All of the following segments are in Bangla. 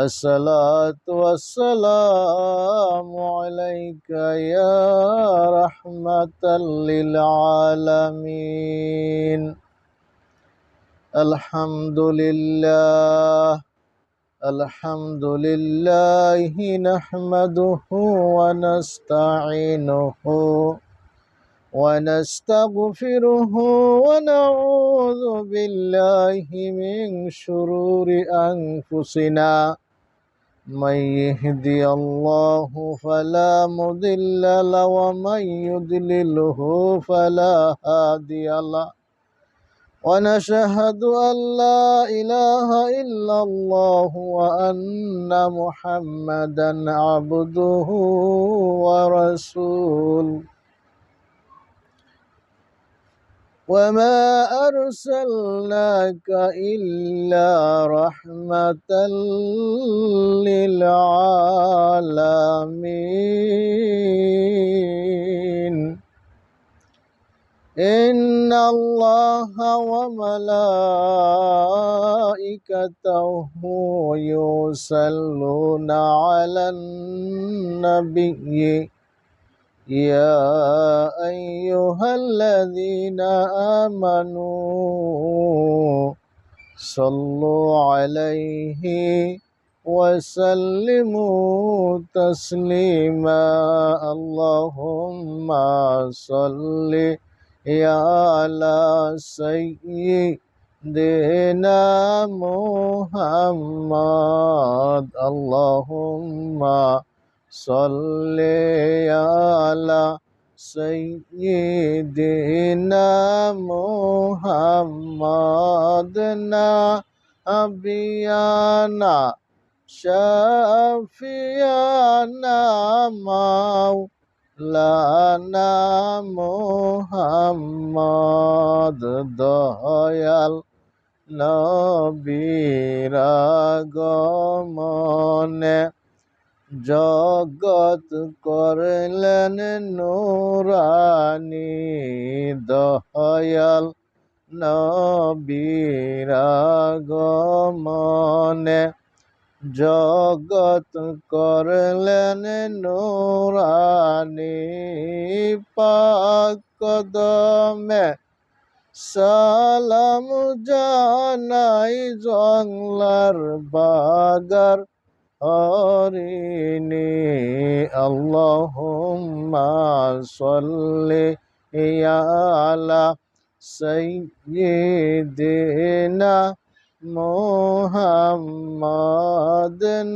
الصلاة والسلام عليك يا رحمة للعالمين. الحمد لله الحمد لله نحمده ونستعينه ونستغفره ونعوذ بالله من شرور أنفسنا. من يهدي الله فلا مضل له ومن يضلله فلا هادي له. ونشهد أن لا إله إلا الله وأن محمدا عبده ورسوله. وما أرسلناك إلا رحمة للعالمين. إن الله وملائكته يصلون على النبي. يا أيها الذين آمنوا صلوا عليه وسلموا تسليما. اللهم صل يا على سيدنا محمد. اللهم সল্লেয়ালা সৈদিনা মোহাম্মদ না আবিয়ানা শফিয়ানা মাও লানা মোহাম্মদ দয়াল নবীরা গমন জগৎ করলেন নুরানি দয়াল নবীরাগমনে জগৎ করলেন নুরানি পাকদমে সালাম জানাই জংলার বাগার হরিণী আল্লাহুম্মা সাল্লি আলা সাইয়্যিদিনা মুহাম্মাদ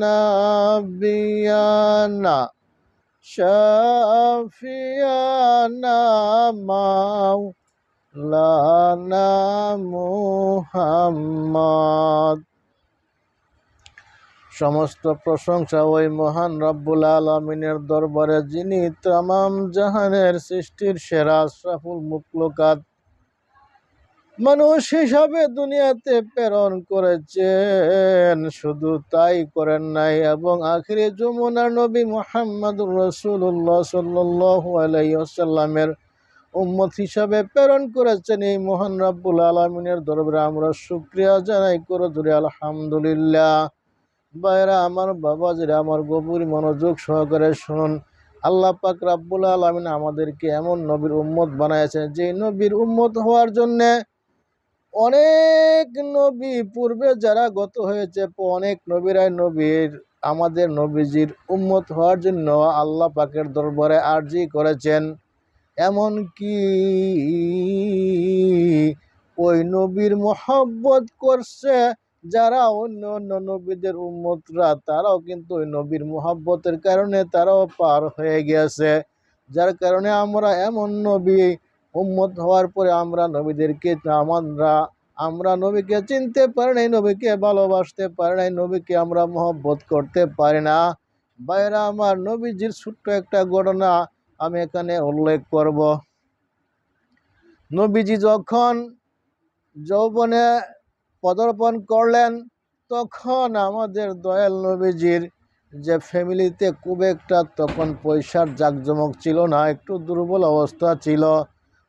নাবিয়ানা শাফিয়ানা মাওলানা মুহাম্মদ সমস্ত প্রশংসা ওই মহান রব্বুল আলমিনের দরবারে, যিনি তামাম জাহানের সৃষ্টির সেরা আশরাফুল মুকলকাত মানুষ হিসাবে দুনিয়াতে প্রেরণ করেছেন। শুধু তাই করেন নাই, এবং আখিরে যমুনা নবী মোহাম্মদুর রসুল্লাহ সাল্লু উম্মত হিসাবে প্রেরণ করেছেন এই মহান রব্বুল আলমিনের দরবারে। আমরা শুক্রিয়া জানাই, করে ধরে আলহামদুলিল্লাহ। বাইরা আমার বাবা যারা আমার গভীর মনোযোগ সহকারে শুনুন। আল্লাহ পাক রাব্বুল আলমিন আমাদেরকে এমন নবীর উম্মত বানাইছেন যে নবীর উম্মত হওয়ার জন্যে অনেক নবী পূর্বে যারা গত হয়েছে, অনেক নবীরাই নবীর, আমাদের নবীজির উম্মত হওয়ার জন্য আল্লাহ পাকের দরবারে আর্জি করেছেন। এমন কি ওই নবীর মোহব্বত করছে যারা অন্য অন্য নবীদের উম্মতরা, তারাও কিন্তু ওই নবীর মোহাব্বতের কারণে তারাও পার হয়ে গেছে। যার কারণে আমরা এমন নবী উম্মত হওয়ার পরে আমরা নবীদেরকে আমরা আমরা নবীকে চিনতে পারি নাই, নবীকে ভালোবাসতে পারি নাই, নবীকে আমরা মহব্বত করতে পারি না। বাইরা আমার নবীজির ছোট্ট একটা ঘটনা আমি এখানে উল্লেখ করব। নবীজি যখন যৌবনে পদার্পণ করলেন, তখন আমাদের দয়াল নবীজির যে ফ্যামিলিতে খুব একটা তখন পয়সার জাকজমক ছিল না, একটু দুর্বল অবস্থা ছিল।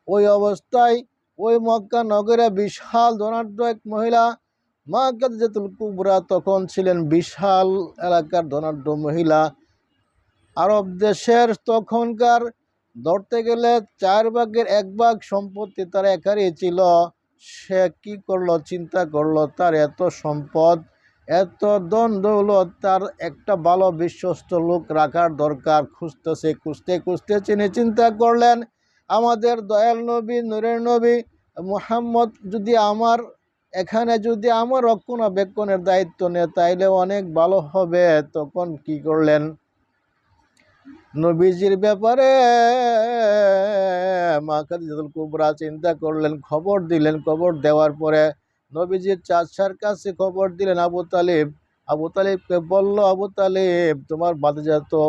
ওই অবস্থায় ওই মক্কা নগরে বিশাল ধনাঢ্য এক মহিলা মা কাদিজাতুল কুবরা, তখন ছিলেন বিশাল এলাকার ধনাঢ্য মহিলা। আরব দেশের তখনকার ধরতে গেলে চার ভাগের এক ভাগ সম্পত্তি তার একারই ছিল। সে কি করল, চিন্তা করল, তার এত সম্পদ, এত দন দৌলত, তার একটা ভালো বিশ্বস্ত লোক রাখার দরকার, খুঁজতেছে, খুঁজতে খুঁজতে চিনি, চিন্তা করলেন, আমাদের দয়াল নবী, নূরের নবী, মোহাম্মদ যদি আমার, এখানে যদি আমার রক্ষণাবেক্ষণের দায়িত্ব নেয়, তাইলে অনেক ভালো হবে। তখন কি করলেন? নবীজির ব্যাপারে মা খাদিজাতুল কুবরা চিন্তা করলেন, খবর দিলেন। খবর দেওয়ার পরে নবীজির চাচার কাছে খবর দিলেন, আবু তালিব, আবু তালিবকে বলল, আবু তালিব, তোমার বাতিজা তো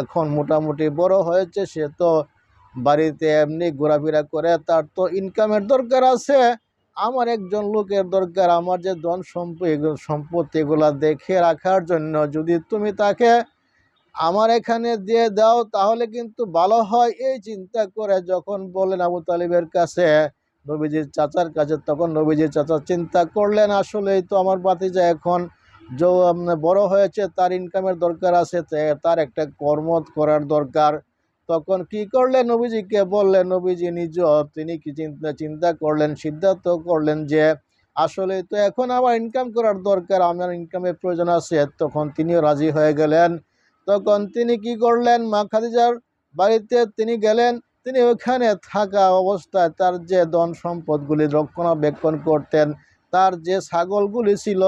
এখন মোটামুটি বড় হয়েছে, সে তো বাড়িতে এমনি ঘোরাফেরা করে, তার তো ইনকামের দরকার আছে। আমার একজন লোকের দরকার, আমার যে ধন সম্পদ, সম্পত্তি এগুলা দেখে রাখার জন্য যদি তুমি তাকে আমার এখানে দিয়ে দাও, তাহলে কিন্তু ভালো হয়। এই চিন্তা করে যখন বললেন আবু তালিবের কাছে, নবীজির চাচার কাছে, তখন নবীজির চাচা চিন্তা করলেন, আসলেই তো আমার বাতিজা এখন বড় হয়েছে, তার ইনকামের দরকার আছে তার একটা কর্ম করার দরকার। তখন কি করলেন নবীজিকে বললেন, নবীজি নিজ, তিনি কি চিন্তা চিন্তা করলেন, সিদ্ধান্ত করলেন যে, আসলে তো এখন আবার ইনকাম করার দরকার, আমার ইনকামের প্রয়োজন আছে, তখন তিনিও রাজি হয়ে গেলেন। তখন তিনি কি করলেন? মা খাদিজার বাড়িতে তিনি গেলেন। তিনি ওখানে থাকা অবস্থায় তার যে ধন সম্পদগুলি রক্ষণাবেক্ষণ করতেন, তার যে ছাগলগুলি ছিল,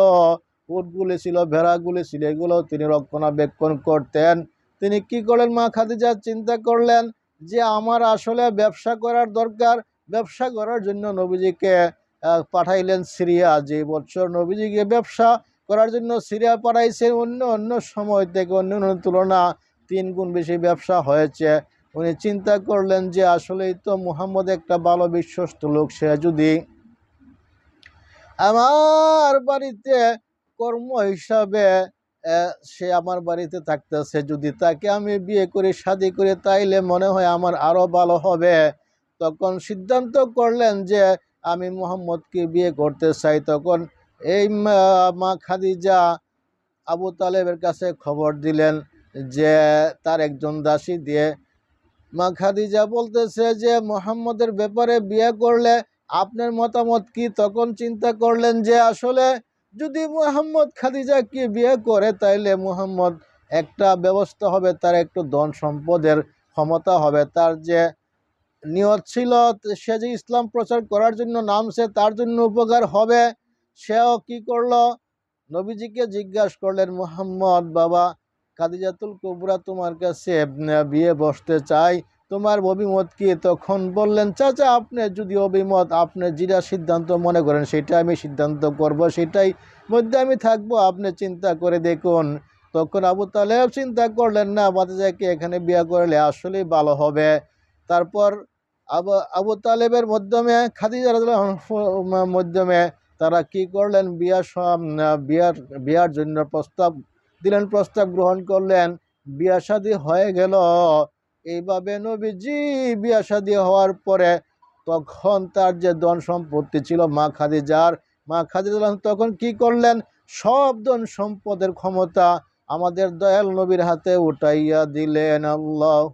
উটগুলি ছিল, ভেড়াগুলি ছিল, এগুলো তিনি রক্ষণাবেক্ষণ করতেন। তিনি কি করলেন? মা খাদিজা চিন্তা করলেন যে, আমার আসলে ব্যবসা করার দরকার। ব্যবসা করার জন্য নবীজিকে পাঠাইলেন সিরিয়া। যে বছর নবীজিকে ব্যবসা করার জন্য সিরিয়া পাঠাইছেন অন্য অন্য সময় থেকে অন্য অন্য তুলনা তিন গুণ বেশি ব্যবসা হয়েছে। উনি চিন্তা করলেন যে আসলেই তো মুহাম্মদ একটা ভালো বিশ্বস্ত লোক, সে যদি আমার বাড়িতে কর্ম হিসাবে সে আমার বাড়িতে থাকতেছে, যদি তাকে আমি বিয়ে করে, শাদি করে, তাইলে মনে হয় আমার আরও ভালো হবে। তখন সিদ্ধান্ত করলেন যে আমি মোহাম্মদকে বিয়ে করতে চাই। তখন এই মা- খাদিজা আবু তালেবের কাছে খবর দিলেন যে তার একজন দাসী দিয়ে, মা খাদিজা বলতেছে যে, মোহাম্মদের ব্যাপারে বিয়ে করলে আপনার মতামত কি? তখন চিন্তা করলেন যে, আসলে যদি মোহাম্মদ খাদিজাকে বিয়ে করে, তাইলে মোহাম্মদ একটা ব্যবস্থা হবে, তার একটু ধন সম্পদের ক্ষমতা হবে, তার যে নিয়ত ছিল, সে যে ইসলাম প্রচার করার জন্য নামছে, তার জন্য উপকার হবে। সেও কি করল? নবীজিকে জিজ্ঞাসা করলেন, মোহাম্মদ, বাবা কাদিজাতুল কুবরা তোমার কাছে বিয়ে বসতে চাই? তোমার অভিমত কি? তখন বললেন, চাচা, আপনি যদি অভিমত, আপনি যেটা সিদ্ধান্ত মনে করেন, সেটা আমি সিদ্ধান্ত করব, সেটাই মধ্যে আমি থাকব, আপনি চিন্তা করে দেখুন। তখন আবু তালেব চিন্তা করলেন, না বাতিজাকে এখানে বিয়ে করলে আসলেই ভালো হবে। তারপর আবু আবু তালেবের মাধ্যমে, খাদিজা মাধ্যমে তারা কি করলেন? বিয়ার বিয়ার বিয়ার জন্য প্রস্তাব দিলেন, প্রস্তাব গ্রহণ করলেন। বিয়া শাদী হয়ে গেল। এইভাবে নবীজি বিয়া শাদী হওয়ার পরে তখন তার যে ধন সম্পত্তি ছিল মা খাদিজার, মা খাদিজা তখন কি করলেন? সব ধন সম্পদের ক্ষমতা আমাদের দয়াল নবীর হাতে উঠাইয়া দিলেন। আল্লাহ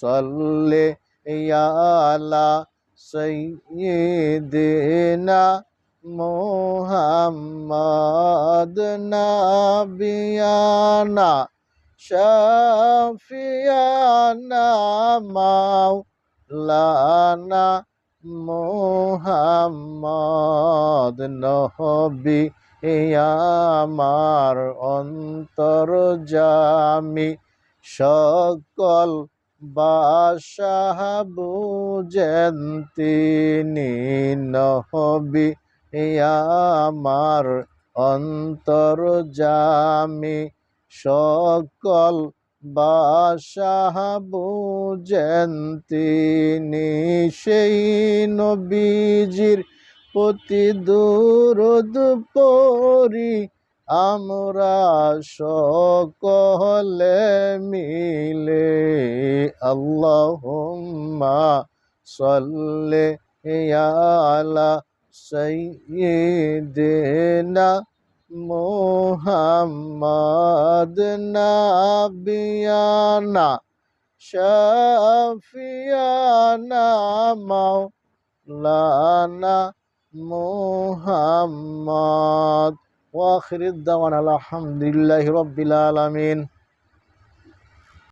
সাল্লি আলা সৈয়দিনা মোহাম্মদ নাবিয়ানা শাফিয়ানা মাওলানা মোহাম্মদ নহবি আমার অন্তর জামি সকল বাসাহ বুঝেন নহবি আমার অন্তর জামি। সকল বাসাহ বুঝেন সেই নবীজির প্রতি দুরুদ পরি। আমরা সকলে মিলে আল্লাহুম্মা সাল্লি আলা সাইয়্যিদিনা মুহাম্মাদ নাবিয়ানা শাফিয়ানা মাওলানা মুহাম্মদ ওয়াখির দাওয়ান আলহামদুলিল্লাহি রাব্বিল আলামিন